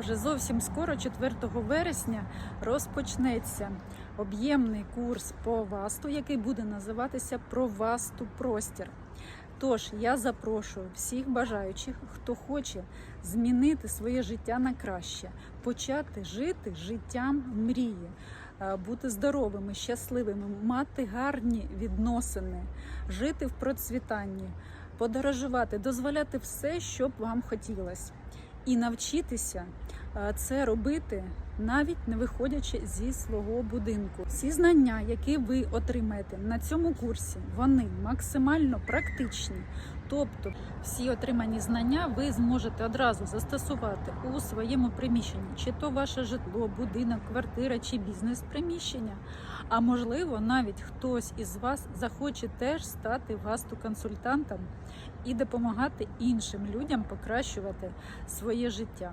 Вже зовсім скоро, 4 вересня, розпочнеться об'ємний курс по ВАСТу, який буде називатися Про ВАСТу Простір. Тож я запрошую всіх бажаючих, хто хоче змінити своє життя на краще, почати жити життям мрії, е, бути здоровими, щасливими, мати гарні відносини, жити в процвітанні, подорожувати, дозволяти все, що б вам хотілося, і навчитися е, це робити. Навіть не виходячи зі свого будинку, всі знання, які ви отримаєте на цьому курсі, вони максимально практичні. Тобто, всі отримані знання ви зможете одразу застосувати у своєму приміщенні, чи то ваше житло, будинок, квартира чи бізнес-приміщення. А можливо, навіть хтось із вас захоче теж стати васту-консультантом і допомагати іншим людям покращувати своє життя.